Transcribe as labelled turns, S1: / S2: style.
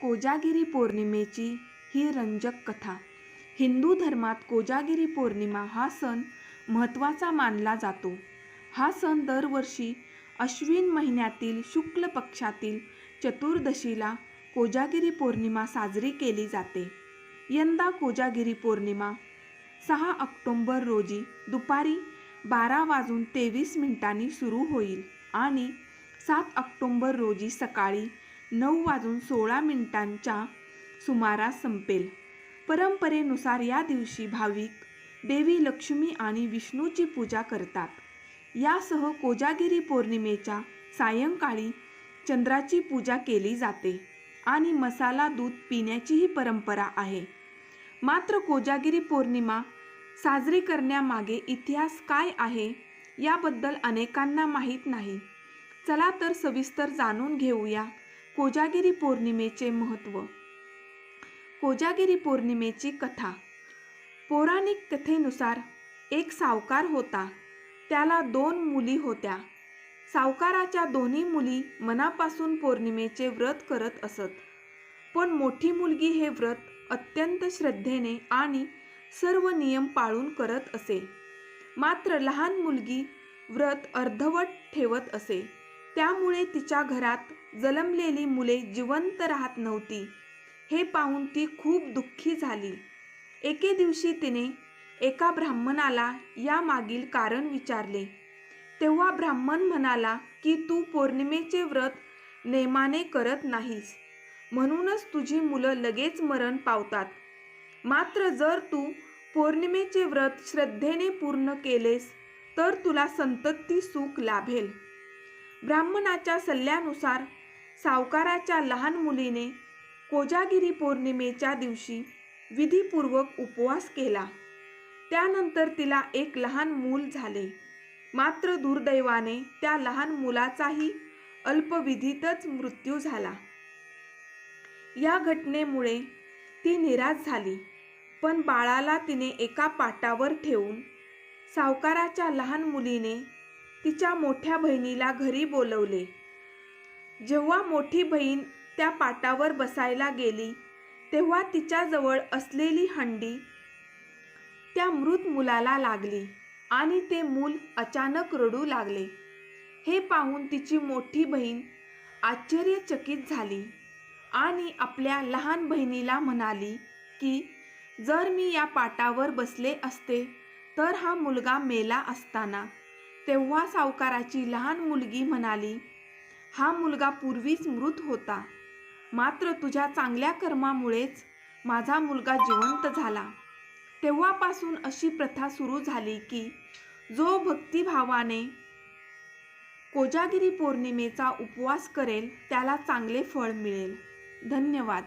S1: कोजागिरी पौर्णिमेची ही रंजक कथा. हिंदू धर्मात कोजागिरी पौर्णिमा हा सण महत्त्वाचा मानला जातो. हा सण दरवर्षी अश्विन महिन्यातील शुक्ल पक्षातील चतुर्दशीला कोजागिरी पौर्णिमा साजरी केली जाते. यंदा कोजागिरी पौर्णिमा सहा ऑक्टोंबर रोजी दुपारी बारा वाजून तेवीस मिनिटांनी सुरू होईल आणि सात ऑक्टोंबर रोजी सकाळी नऊ वाजून सोळा मिनिटांच्या सुमारास संपेल. परंपरेनुसार या दिवशी भाविक देवी लक्ष्मी आणि विष्णूची पूजा करतात. यासह कोजागिरी पौर्णिमेच्या सायंकाळी चंद्राची पूजा केली जाते आणि मसाला दूध पिण्याचीही परंपरा आहे. मात्र कोजागिरी पौर्णिमा साजरी करण्यामागे इतिहास काय आहे याबद्दल अनेकांना माहीत नाही. चला तर सविस्तर जाणून घेऊया कोजागिरी पौर्णिमेचे महत्त्व. कोजागिरी पौर्णिमेची कथा. पौराणिक कथेनुसार एक सावकार होता. त्याला दोन मुली होत्या. सावकाराच्या दोन्ही मुली मनापासून पौर्णिमेचे व्रत करत असत. पण मोठी मुलगी हे व्रत अत्यंत श्रद्धेने आणि सर्व नियम पाळून करत असे. मात्र लहान मुलगी व्रत अर्धवट ठेवत असे. त्यामुळे तिच्या घरात जन्मलेली मुले जिवंत राहत नव्हती. हे पाहून ती खूप दुःखी झाली. एके दिवशी तिने एका ब्राह्मणाला यामागील कारण विचारले. तेव्हा ब्राह्मण म्हणाला की तू पौर्णिमेचे व्रत नेमाने करत नाहीस. म्हणूनच तुझी मुलं लगेच मरण पावतात. मात्र जर तू पौर्णिमेचे व्रत श्रद्धेने पूर्ण केलेस तर तुला संतती सुख लाभेल. ब्राह्मणाच्या सल्ल्यानुसार सावकाराच्या लहान मुलीने कोजागिरी पौर्णिमेच्या दिवशी विधीपूर्वक उपवास केला. त्यानंतर तिला एक लहान मूल झाले. मात्र दुर्दैवाने त्या लहान मुलाचाही अल्पविधीतच मृत्यू झाला. या घटनेमुळे ती निराश झाली. पण बाळाला तिने एका पाटावर ठेवून सावकाराच्या लहान मुलीने तिच्या मोठ्या बहिणीला घरी बोलवले. जेव्हा मोठी बहीण त्या पाटावर बसायला गेली तेव्हा तिच्याजवळ असलेली हंडी त्या मृत मुलाला लागली आणि ते मूल अचानक रडू लागले. हे पाहून तिची मोठी बहीण आश्चर्यचकित झाली आणि आपल्या लहान बहिणीला म्हणाली की जर मी या पाटावर बसले असते तर हा मुलगा मेला असताना तेव्हा सावकाराची लहान मुलगी म्हणाली हा मुलगा पूर्वीच मृत होता. मात्र तुझ्या चांगल्या कर्मामुळेच माझा मुलगा जिवंत झाला. तेव्हापासून अशी प्रथा सुरू झाली की जो भक्तिभावाने कोजागिरी पौर्णिमेचा उपवास करेल त्याला चांगले फळ मिळेल. धन्यवाद.